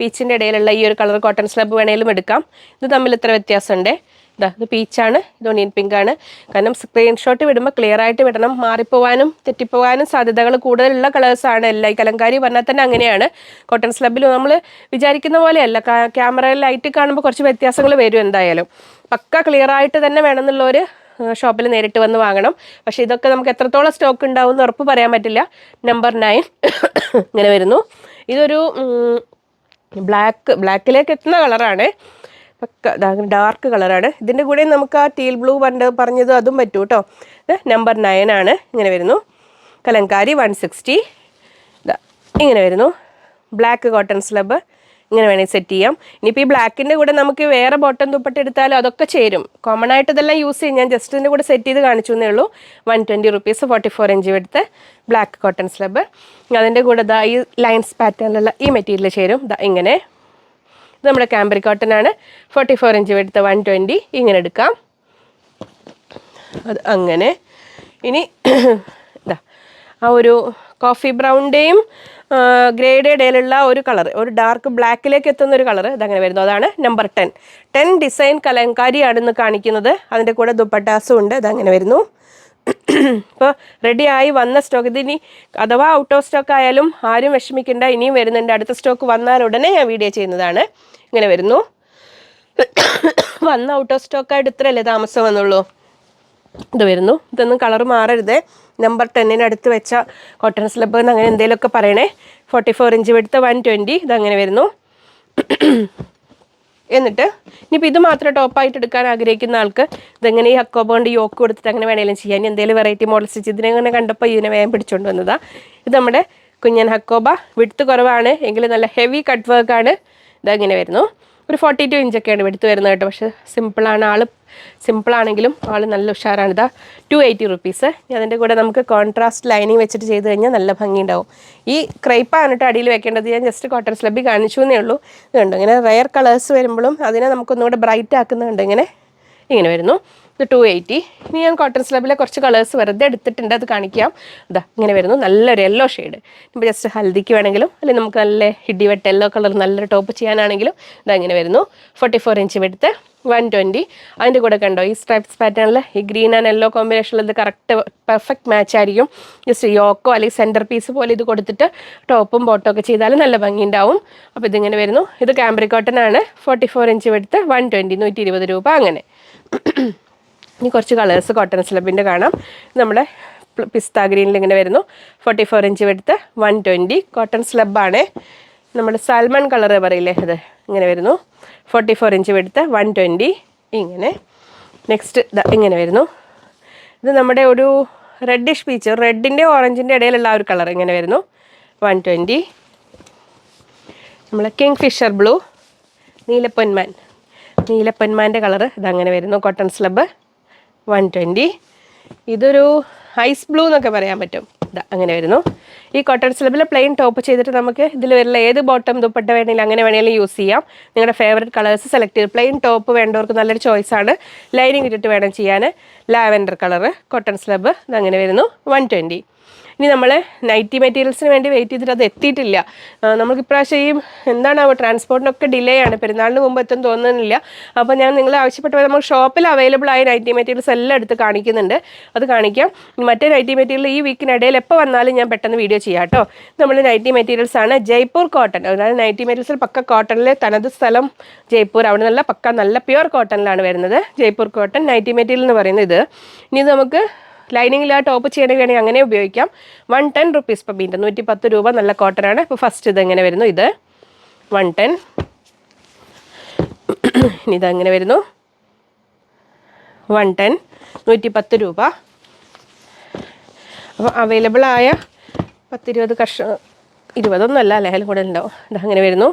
പീച്ചിന്റെ ഇടയിലുള്ള ഈ ഒരു കളർ കോട്ടൺ സ്ലബ് വേണേലും എടുക്കാം. ഇത് തമ്മിൽ ഇത്ര വ്യത്യാസമുണ്ട്. ഇതാ പീച്ചാണ് ഇത് ഒണിയൻ പിങ്കാണ് കാരണം സ്ക്രീൻഷോട്ട് വിടുമ്പോൾ ക്ലിയർ ആയിട്ട് വിടണം. മാറിപ്പോവാനും തെറ്റിപ്പോവാനും സാധ്യതകൾ കൂടുതലുള്ള കളേഴ്സാണ് എല്ലാം ഈ കലങ്കാരി പറഞ്ഞാൽ തന്നെ അങ്ങനെയാണ്. കോട്ടൺ സ്ലബിൽ നമ്മൾ വിചാരിക്കുന്ന പോലെയല്ല. ക്യാമറയിൽ ലൈറ്റ് കാണുമ്പോൾ കുറച്ച് വ്യത്യാസങ്ങൾ വരും എന്തായാലും. പക്ക ക്ലിയർ ആയിട്ട് തന്നെ വേണമെന്നുള്ളൊരു ഷോപ്പിൽ നേരിട്ട് വന്ന് വാങ്ങണം. പക്ഷേ ഇതൊക്കെ നമുക്ക് എത്രത്തോളം സ്റ്റോക്ക് ഉണ്ടാവും എന്ന് ഉറപ്പ് പറയാൻ പറ്റില്ല. നമ്പർ നയൻ *coughs* ഇങ്ങനെ വരുന്നു. ഇതൊരു ബ്ലാക്ക് ബ്ലാക്കിലേക്ക് എത്തുന്ന കളറാണ് ഡാർക്ക് കളറാണ് ഇതിന്റെ കൂടെ നമുക്ക് ആ ടീൽ ബ്ലൂ പണ്ട് പറഞ്ഞത് അതും പറ്റൂ കേട്ടോ നമ്പർ നയൻ ആണ്. ഇങ്ങനെ വരുന്നു. കലങ്കാരി വൺ സിക്സ്റ്റി ഇങ്ങനെ വരുന്നു. ബ്ലാക്ക് കോട്ടൺ സ്ലബ് ഇങ്ങനെ വേണമെങ്കിൽ സെറ്റ് ചെയ്യാം. ഇനിയിപ്പോൾ ഈ ബ്ലാക്കിന്റെ കൂടെ നമുക്ക് വേറെ ബോട്ടൺ ദുപ്പട്ട എടുത്താലും അതൊക്കെ ചേരും. കോമൺ ആയിട്ട് ഇതെല്ലാം യൂസ് ചെയ്യും. ഞാൻ ജസ്റ്റ് ഇതിന്റെ കൂടെ സെറ്റ് ചെയ്ത് കാണിച്ചു എന്നേ ഉള്ളൂ. One twenty rupees forty four inch എടുത്ത് ബ്ലാക്ക് കോട്ടൺ സ്ലബ് അതിന്റെ കൂടെ ദാ ഈ ലൈൻസ് പാറ്റേണിലുള്ള ഈ മെറ്റീരിയൽ ചേരും. ഇങ്ങനെ. ഇത് നമ്മുടെ ക്യാമ്പറി കോട്ടൺ ആണ്. ഫോർട്ടി ഫോർ ഇഞ്ച് എടുത്ത വൺ ട്വന്റി ഇങ്ങനെ എടുക്കാം. അത് അങ്ങനെ. ഇനി *clears throat* ഇതാ ആ ഒരു കോഫി ബ്രൗണിന്റെയും ഗ്രേയുടെ ഇടയിലുള്ള ഒരു കളർ ഒരു ഡാർക്ക് ബ്ലാക്കിലേക്ക് എത്തുന്ന ഒരു കളർ ഇതങ്ങനെ വരുന്നു. അതാണ് നമ്പർ ടെൻ ടെൻ ഡിസൈൻ കലങ്കാരിയാണെന്ന് കാണിക്കുന്നത്. അതിന്റെ കൂടെ ദുപ്പട്ടാസും ഉണ്ട്. ഇതങ്ങനെ വരുന്നു. ഇപ്പോൾ റെഡി ആയി വന്ന സ്റ്റോക്ക് ഇതിനി അഥവാ ഔട്ട് ഓഫ് സ്റ്റോക്ക് ആയാലും ആരും വിഷമിക്കേണ്ട ഇനിയും വരുന്നുണ്ട്. അടുത്ത സ്റ്റോക്ക് വന്നാൽ ഉടനെ ഞാൻ വീഡിയോ ചെയ്യുന്നതാണ്. ഇങ്ങനെ വരുന്നു. വന്ന ഔട്ട് ഓഫ് സ്റ്റോക്ക് ആയിട്ട് ഇത്രയല്ലേ താമസം വന്നുള്ളൂ? ഇത് വരുന്നു. ഇതൊന്നും കളർ മാറരുത്. നമ്പർ ടെന്നിന് അടുത്ത് വെച്ച കോട്ടൺ സ്ലബ് എന്ന് അങ്ങനെ എന്തെങ്കിലുമൊക്കെ പറയണേ. ഫോർട്ടി ഫോർ ഇഞ്ച് വെടുത്ത വൺ ട്വന്റി ഇതങ്ങനെ വരുന്നു. എന്നിട്ട് ഇനിയിപ്പോൾ ഇത് മാത്രം ടോപ്പായിട്ട് എടുക്കാൻ ആഗ്രഹിക്കുന്ന ആൾക്ക് ഇതെങ്ങനെ ഈ ഹക്കോബ കൊണ്ട് യോക്ക് കൊടുത്തിട്ട് അങ്ങനെ വേണമെങ്കിലും ചെയ്യാൻ എന്തെങ്കിലും വെറൈറ്റി മോഡൽ സ്റ്റിച്ച് ഇതിനെങ്ങനെ കണ്ടപ്പോൾ ഇതിനെ വേഗം പിടിച്ചുകൊണ്ട് വന്നതാണ് ഇത് നമ്മുടെ കുഞ്ഞൻ ഹക്കോബ വിടുത്ത് കുറവാണ് എങ്കിലും നല്ല ഹെവി കട്ട് വർക്കാണ് ഇതങ്ങനെ വരുന്നു. ഒരു ഫോർട്ടി ടു ഇഞ്ചൊക്കെയാണ് എടുത്ത് വരുന്നത് കേട്ടോ. പക്ഷേ സിമ്പിളാണ് ആൾ സിമ്പിളാണെങ്കിലും ആൾ നല്ല ഉഷാറാണ്. ഇതാ ടു എയ്റ്റി റുപ്പീസ് അതിന്റെ കൂടെ നമുക്ക് കോൺട്രാസ്റ്റ് ലൈനിങ് വെച്ചിട്ട് ചെയ്ത് കഴിഞ്ഞാൽ നല്ല ഭംഗിയുണ്ടാവും. ഈ ക്രൈപ്പാണ് കേട്ടോ അടിയിൽ വെക്കേണ്ടത്. ഞാൻ ജസ്റ്റ് കോട്ടൺ സ്ലബി കാണിച്ചു എന്നേ ഉള്ളൂ. ഇതുണ്ട്. ഇങ്ങനെ റയർ കളേഴ്സ് വരുമ്പോഴും അതിനെ നമുക്കൊന്നുകൂടെ ബ്രൈറ്റ് ആക്കുന്നുണ്ട്. ഇങ്ങനെ ഇങ്ങനെ വരുന്നു. ഇത് ടു എയ്റ്റി ഇനി ഞാൻ കോട്ടൺ സ്ലബിലെ കുറച്ച് കളേഴ്സ് വെറുതെ എടുത്തിട്ടുണ്ട്. അത് കാണിക്കാം. ഇതാ ഇങ്ങനെ വരുന്നു. നല്ലൊരു യെല്ലോ ഷെയ്ഡ് ഇപ്പോൾ ജസ്റ്റ് ഹൽദിക്ക് വേണമെങ്കിലും അല്ലെങ്കിൽ നമുക്ക് നല്ല ഹിഡിവെട്ട് യെല്ലോ കളർ നല്ലൊരു ടോപ്പ് ചെയ്യാനാണെങ്കിലും ഇതാ ഇങ്ങനെ വരുന്നു. ഫോർട്ടി ഫോർ ഇഞ്ച് വെടുത്ത് വൺ ട്വന്റി അതിന്റെ കൂടെ കണ്ടോ ഈ സ്ട്രൈപ്സ് പാറ്റേണിൽ ഈ ഗ്രീൻ ആൻഡ് യെല്ലോ കോമ്പിനേഷനിൽ ഇത് കറക്റ്റ് പെർഫെക്റ്റ് മാച്ച് ആയിരിക്കും. ജസ്റ്റ് യോക്കോ അല്ലെങ്കിൽ സെന്റർ പീസ് പോലെ ഇത് കൊടുത്തിട്ട് ടോപ്പും ബോട്ടും ഒക്കെ ചെയ്താൽ നല്ല ഭംഗി ഉണ്ടാവും. അപ്പോൾ ഇതിങ്ങനെ വരുന്നു. ഇത് കാംബ്രി കോട്ടൺ ആണ്. ഫോർട്ടി ഫോർ ഇഞ്ച് എടുത്ത് വൺ ട്വന്റി നൂറ്റി ഇരുപത് രൂപ അങ്ങനെ. ഇനി കുറച്ച് കളേഴ്സ് കോട്ടൺ സ്ലബിന്റെ കാണാം. നമ്മുടെ പിസ്ത ഗ്രീനിൽ ഇങ്ങനെ വരുന്നു. ഫോർട്ടി ഫോർ ഇഞ്ച് എടുത്ത് വൺ ട്വന്റി കോട്ടൺ സ്ലബാണ് നമ്മുടെ സാൽമൺ കളർ പറയില്ലേ? അത് ഇങ്ങനെ വരുന്നു. ഫോർട്ടി ഫോർ ഇഞ്ച് എടുത്ത് വൺ ട്വന്റി ഇങ്ങനെ നെക്സ്റ്റ് ഇങ്ങനെ വരുന്നു. ഇത് നമ്മുടെ ഒരു റെഡിഷ് പീച്ച് റെഡിന്റെ ഓറഞ്ചിന്റെ ഇടയിലുള്ള ഒരു കളർ ഇങ്ങനെ വരുന്നു. വൺ ട്വന്റി നമ്മളെ കിങ് ഫിഷർ ബ്ലൂ നീലപ്പൊന്മാൻ. നീലപ്പൊന്മാന്റെ കളറ് ഇതങ്ങനെ വരുന്നു കോട്ടൺ സ്ലബ് വൺ ട്വന്റി ഇതൊരു ഐസ് ബ്ലൂ എന്നൊക്കെ പറയാൻ പറ്റും. അങ്ങനെ വരുന്നു. ഈ കോട്ടൺ സ്ലബിൽ പ്ലെയിൻ ടോപ്പ് ചെയ്തിട്ട് നമുക്ക് ഇതിൽ വരുന്ന ഏത് ബോട്ടം ദുപ്പട്ട വേണമെങ്കിലും അങ്ങനെ വേണമെങ്കിലും യൂസ് ചെയ്യാം. നിങ്ങളുടെ ഫേവററ്റ് കളേഴ്സ് സെലക്ട് ചെയ്ത് പ്ലെയിൻ ടോപ്പ് വേണ്ടവർക്ക് നല്ലൊരു ചോയ്സാണ് ലൈനിങ് ഇട്ടിട്ട് വേണം ചെയ്യാൻ ലാവൻഡർ കളറ് കോട്ടൺ സ്ലബ് ഇതങ്ങനെ വരുന്നു. വൺ ട്വന്റി ഇനി നമ്മൾ നൈറ്റി മെറ്റീരിയൽസിന് വേണ്ടി വെയിറ്റ് ചെയ്തിട്ട് അത് എത്തിയിട്ടില്ല. നമുക്ക് ഇപ്രാവശ്യം ഈ എന്താണാവോ ട്രാൻസ്പോർട്ടിനൊക്കെ ഡിലേ ആണ് പെരുന്നാളിന് മുമ്പ് എത്തും തോന്നുന്നില്ല. അപ്പോൾ ഞാൻ നിങ്ങൾ ആവശ്യപ്പെട്ട നമ്മൾ ഷോപ്പിൽ അവൈലബിൾ ആയ നൈറ്റി മെറ്റീരിയൽസ് എല്ലാം എടുത്ത് കാണിക്കുന്നുണ്ട്. അത് കാണിക്കാം. മറ്റേ നൈറ്റി മെറ്റീരിയൽ ഈ വീക്കിനിടയിൽ എപ്പോൾ വന്നാലും ഞാൻ പെട്ടെന്ന് വീഡിയോ ചെയ്യാം കേട്ടോ. നമ്മൾ നൈറ്റി മെറ്റീരിയൽസ് ആണ് ജയ്പൂർ കോട്ടൺ അതായത് നൈറ്റി മെറ്റീരിയൽസിൽ പക്ക കോട്ടണിലെ തനത് സ്ഥലം ജയ്പൂർ. അവിടെ നല്ല പക്ക നല്ല പ്യുവർ കോട്ടണിലാണ് വരുന്നത്. ജയ്പൂർ കോട്ടൺ നൈറ്റി മെറ്റീരിയൽ എന്ന് പറയുന്നത് ഇത്. ഇനി നമുക്ക് ലൈനിങ്ങിൽ ആ ടോപ്പ് ചെയ്യണമെങ്കിൽ അങ്ങനെ ഉപയോഗിക്കാം. വൺ ടെൻ റുപ്പീസ് ഇപ്പം മീറ്റർ നൂറ്റി പത്ത് രൂപ നല്ല കോട്ടനാണ് ഇപ്പോൾ ഫസ്റ്റ് ഇത് എങ്ങനെ വരുന്നു? ഇത് വൺ ടെൻ ഇതെങ്ങനെ വരുന്നു? വൺ ടെൻ നൂറ്റി പത്ത് രൂപ. അപ്പോൾ അവൈലബിൾ ആയ പത്തിരുപത് കർഷ ഇരുപതൊന്നും അല്ല? അല്ലേ അതിൽ കൂടെ ഉണ്ടാവും ഇതങ്ങനെ വരുന്നു.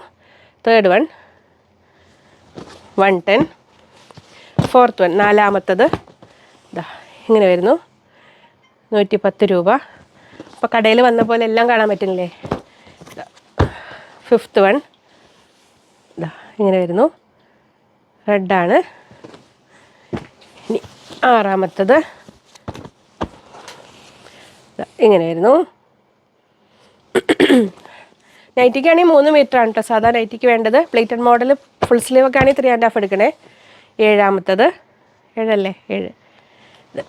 Third one one ten fourth one നാലാമത്തത്. ഇതാ ഇങ്ങനെ വരുന്നു. നൂറ്റി പത്ത് രൂപ. അപ്പോൾ കടയിൽ വന്ന പോലെ എല്ലാം കാണാൻ പറ്റുന്നില്ലേ? ഫിഫ്ത്ത് വൺ ഇതാ ഇങ്ങനെ വരുന്നു. റെഡാണ് ഇനി ആറാമത്തത്. ഇങ്ങനെ വരുന്നു. നൈറ്റിക്കാണെങ്കിൽ മൂന്ന് മീറ്റർ ആണ് കേട്ടോ സാധാ നൈറ്റിക്ക് വേണ്ടത്. പ്ലേറ്റഡ് മോഡൽ ഫുൾ സ്ലീവ് ഒക്കെ ആണെങ്കിൽ ത്രീ ആൻഡ് ഹാഫ് എടുക്കണേ. ഏഴാമത്തത്. ഏഴല്ലേ? ഏഴ്.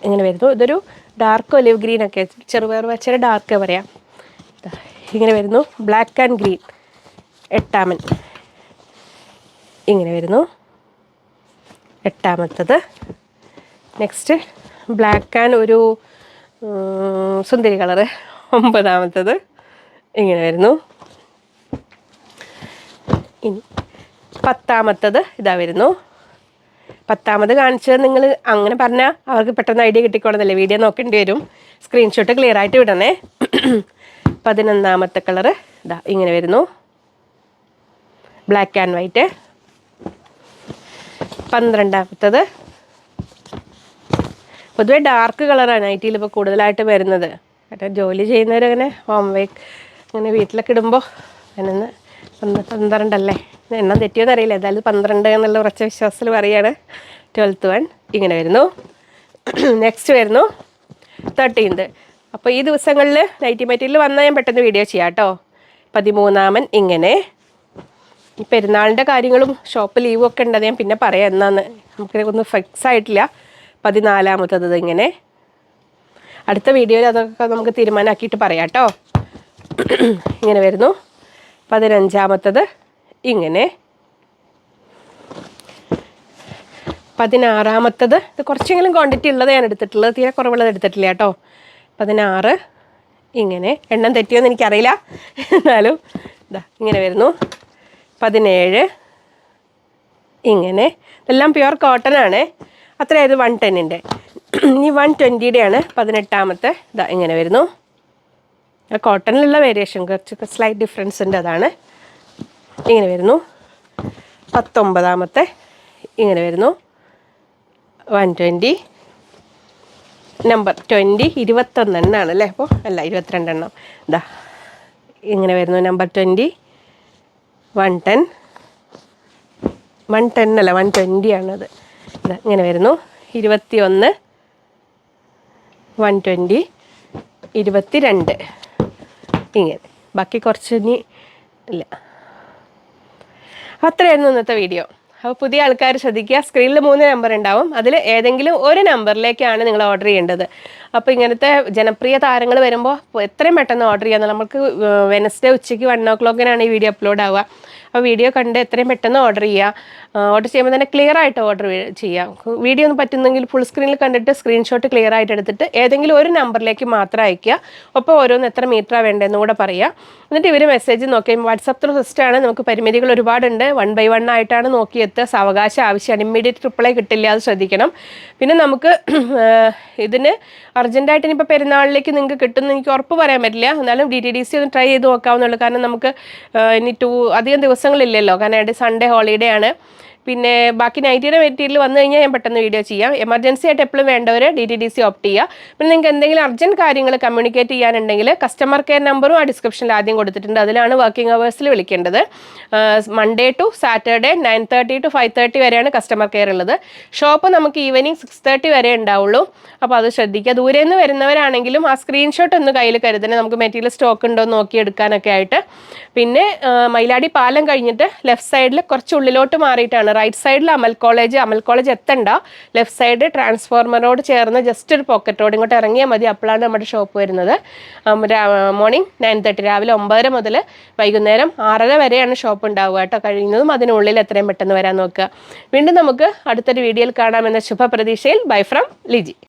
ഇങ്ങനെ വരുന്നു. ഇതൊരു ഡാർക്ക് ഒലിവ് ഗ്രീൻ ഒക്കെ. ചെറുപയർ വെച്ചാൽ ഡാർക്ക് പറയാം. ഇങ്ങനെ വരുന്നു. ബ്ലാക്ക് ആൻഡ് ഗ്രീൻ എട്ടാമൻ. ഇങ്ങനെ വരുന്നു. എട്ടാമത്തത്. നെക്സ്റ്റ് ബ്ലാക്ക് ആൻഡ് ഒരു സുന്ദരി കളറ്. ഒമ്പതാമത്തത്. ഇങ്ങനെ വരുന്നു. ഇനി പത്താമത്തത് ഇതാ വരുന്നു. പത്താമത് കാണിച്ചത് നിങ്ങൾ അങ്ങനെ പറഞ്ഞാൽ അവർക്ക് പെട്ടെന്ന് ഐഡിയ കിട്ടിക്കോളുന്നല്ലേ. വീഡിയോ നോക്കേണ്ടി വരും. സ്ക്രീൻഷോട്ട് ക്ലിയർ ആയിട്ട് വിടണേ. *clears throat* പതിനൊന്നാമത്തെ കളറ് ഇതാ ഇങ്ങനെ വരുന്നു. ബ്ലാക്ക് ആൻഡ് വൈറ്റ് പന്ത്രണ്ടാമത്തത്. പൊതുവേ ഡാർക്ക് കളറാണ് ഐ ടിയിൽ ഇപ്പോൾ കൂടുതലായിട്ട് വരുന്നത്. കാരണം ജോലി ചെയ്യുന്നവരങ്ങനെ ഹോം വേക്ക് അങ്ങനെ വീട്ടിലൊക്കെ ഇടുമ്പോൾ അതിനൊന്ന് പന്ത്ര പന്ത്രണ്ടല്ലേ? എണ്ണം തെറ്റിയോന്ന് അറിയില്ല. ഏതായാലും പന്ത്രണ്ട് എന്നുള്ള ഉറച്ച വിശ്വാസത്തിൽ പറയുകയാണ്. ട്വൽത്ത് വൺ ഇങ്ങനെ വരുന്നു. *clears throat* നെക്സ്റ്റ് വരുന്നു. തേർട്ടീൻത് അപ്പോൾ ഈ ദിവസങ്ങളിൽ നൈറ്റി മെറ്റീരിയൽ വന്നാൽ ഞാൻ പെട്ടെന്ന് വീഡിയോ ചെയ്യാം കേട്ടോ പതിമൂന്നാമൻ ഇങ്ങനെ. ഈ പെരുന്നാളിന്റെ കാര്യങ്ങളും ഷോപ്പ് ലീവും ഒക്കെ ഞാൻ പിന്നെ പറയാം എന്നാന്ന് നമുക്ക് ഒന്നും ഫിക്സ് ആയിട്ടില്ല. പതിനാലാമത്തത് ഇങ്ങനെ. അടുത്ത വീഡിയോയിൽ അതൊക്കെ നമുക്ക് തീരുമാനമാക്കിയിട്ട് പറയാം കേട്ടോ *clears throat* ഇങ്ങനെ വരുന്നു. പതിനഞ്ചാമത്തത് ഇങ്ങനെ. പതിനാറാമത്തത് ഇത് കുറച്ചെങ്കിലും ക്വാണ്ടിറ്റി ഉള്ളത് ഞാൻ എടുത്തിട്ടുള്ളത് തീരെ കുറവുള്ളത് എടുത്തിട്ടില്ല കേട്ടോ. പതിനാറ് ഇങ്ങനെ. എണ്ണം തെറ്റിയോന്ന് എനിക്കറിയില്ല. എന്നാലും ഇതാ ഇങ്ങനെ വരുന്നു. പതിനേഴ് ഇങ്ങനെ. ഇതെല്ലാം പ്യുവർ കോട്ടൺ ആണ്. അത്രയായത് വൺ ടെന്നിന്റെ ഇനി വൺ ട്വന്റിയുടെയാണ് പതിനെട്ടാമത്തെ. ഇതാ ഇങ്ങനെ വരുന്നു. കോട്ടണിലുള്ള വേരിയേഷൻ കുറച്ച് സ്ലൈറ്റ് ഡിഫറൻസ് ഉണ്ട് അതാണ്. ഇങ്ങനെ വരുന്നു. പത്തൊമ്പതാമത്തെ ഇങ്ങനെ വരുന്നു. വൺ ട്വന്റി നമ്പർ ട്വന്റി ഇരുപത്തൊന്നെണ്ണാണ് അല്ലേ? അപ്പോൾ അല്ല ഇരുപത്തിരണ്ടെണ്ണം ഇതാ ഇങ്ങനെ വരുന്നു number twenty one ten one ten അല്ല വൺ ട്വന്റി ആണത്. ഇതാ ഇങ്ങനെ വരുന്നു. ഇരുപത്തി ഒന്ന് വൺ ട്വന്റി ഇരുപത്തി രണ്ട് ഇങ്ങനെ ബാക്കി കുറച്ച് ഇനി ഇല്ല. അത്രയായിരുന്നു ഇന്നത്തെ വീഡിയോ. അപ്പോൾ പുതിയ ആൾക്കാർ ശ്രദ്ധിക്കുക. സ്ക്രീനിൽ മൂന്ന് നമ്പർ ഉണ്ടാവും. അതിൽ ഏതെങ്കിലും ഒരു നമ്പറിലേക്കാണ് നിങ്ങൾ ഓർഡർ ചെയ്യേണ്ടത്. അപ്പോൾ ഇങ്ങനത്തെ ജനപ്രിയ താരങ്ങൾ വരുമ്പോൾ എത്രയും പെട്ടെന്ന് ഓർഡർ ചെയ്യാം. നമുക്ക് വെനസ്ഡേ ഉച്ചയ്ക്ക് വൺ ഓ ക്ലോക്കിനാണ് ഈ വീഡിയോ അപ്ലോഡ് ആവുക. അപ്പോൾ വീഡിയോ കണ്ട് എത്രയും പെട്ടെന്ന് ഓർഡർ ചെയ്യുക. ഓർഡർ ചെയ്യുമ്പോൾ തന്നെ ക്ലിയർ ആയിട്ട് ഓർഡർ ചെയ്യാം വീഡിയോ ഒന്നും പറ്റുന്നെങ്കിൽ ഫുൾ സ്ക്രീനിൽ കണ്ടിട്ട് സ്ക്രീൻഷോട്ട് ക്ലിയർ ആയിട്ട് എടുത്തിട്ട് ഏതെങ്കിലും ഒരു നമ്പറിലേക്ക് മാത്രം അയക്കുക ഒപ്പം ഓരോന്ന് എത്ര മീറ്ററാണ് വേണ്ടതെന്ന് കൂടെ പറയുക. എന്നിട്ട് ഇവർ മെസ്സേജ് നോക്കി. വാട്സപ്പ് ത്രൂ സിസ്റ്റമാണ് നമുക്ക് പരിമിതികൾ ഒരുപാടുണ്ട്. വൺ ബൈ വൺ ആയിട്ടാണ് നോക്കിയെത്തുക സാവകാശം ആവശ്യമാണ്. ഇമ്മീഡിയറ്റ് റിപ്ലൈ കിട്ടില്ല അത് ശ്രദ്ധിക്കണം. പിന്നെ നമുക്ക് ഇതിന് അർജന്റായിട്ട് ഇനിയിപ്പോൾ പെരുന്നാളിലേക്ക് നിങ്ങൾക്ക് കിട്ടുമെന്ന് എനിക്ക് ഉറപ്പ് പറയാൻ പറ്റില്ല. എന്നാലും ഡി ടി ഡി സി ഒന്ന് ട്രൈ ചെയ്ത് നോക്കാവുന്നുള്ളൂ കാരണം നമുക്ക് ഇനി ടു അധികം ദിവസങ്ങളില്ലല്ലോ. കാരണം സൺഡേ ഹോളിഡേ ആണ്. പിന്നെ ബാക്കി നൈറ്റിയുടെ മെറ്റീരിയൽ വന്നു കഴിഞ്ഞാൽ ഞാൻ പെട്ടെന്ന് വീഡിയോ ചെയ്യാം. എമർജൻസി ആയിട്ട് എപ്പോഴും വേണ്ടവർ D T D C opt ചെയ്യുക പിന്നെ നിങ്ങൾക്ക് എന്തെങ്കിലും അർജന്റ് കാര്യങ്ങൾ കമ്മ്യൂണിക്കേറ്റ് ചെയ്യാനുണ്ടെങ്കിൽ കസ്റ്റമർ കെയർ നമ്പറും ആ ഡിസ്ക്രിപ്ഷനിൽ ആദ്യം കൊടുത്തിട്ടുണ്ട്. അതിലാണ് വർക്കിംഗ് അവേഴ്സിൽ വിളിക്കേണ്ടത്. Monday to Saturday nine thirty to five thirty വരെയാണ് കസ്റ്റമർ കെയർ ഉള്ളത്. ഷോപ്പ് നമുക്ക് ഈവനിങ് സിക്സ് തേർട്ടി വരെ ഉണ്ടാവുള്ളൂ. അപ്പോൾ അത് ശ്രദ്ധിക്കുക. ദൂരെ നിന്ന് വരുന്നവരാണെങ്കിലും ആ സ്ക്രീൻഷോട്ട് ഒന്ന് കയ്യിൽ കരുതണേ. നമുക്ക് മെറ്റീരിയൽ സ്റ്റോക്ക് ഉണ്ടോ എന്ന് നോക്കി എടുക്കാനൊക്കെ ആയിട്ട്. പിന്നെ മൈലാടി പാലം കഴിഞ്ഞിട്ട് ലെഫ്റ്റ് സൈഡിൽ കുറച്ച് ഉള്ളിലോട്ട് മാറിയിട്ടാണ് റൈറ്റ് സൈഡിൽ അമൽ കോളേജ് അമൽ കോളേജ് എത്തണ്ട. ലെഫ്റ്റ് സൈഡ് ട്രാൻസ്ഫോർമറോട് ചേർന്ന് ജസ്റ്റ് ഒരു പോക്കറ്റ് റോഡ് ഇങ്ങോട്ട് ഇറങ്ങിയാൽ മതി. അപ്പോഴാണ് നമ്മുടെ ഷോപ്പ് വരുന്നത്. മോർണിംഗ് നയൻ തേർട്ടി രാവിലെ ഒമ്പതര മുതൽ വൈകുന്നേരം ആറര വരെയാണ് ഷോപ്പ് ഉണ്ടാവുക കേട്ടോ. കഴിയുന്നതും അതിനുള്ളിൽ എത്രയും പെട്ടെന്ന് വരാൻ നോക്കുക. വീണ്ടും നമുക്ക് അടുത്തൊരു വീഡിയോയിൽ കാണാമെന്ന ശുഭപ്രതീക്ഷയിൽ. Bye from Liji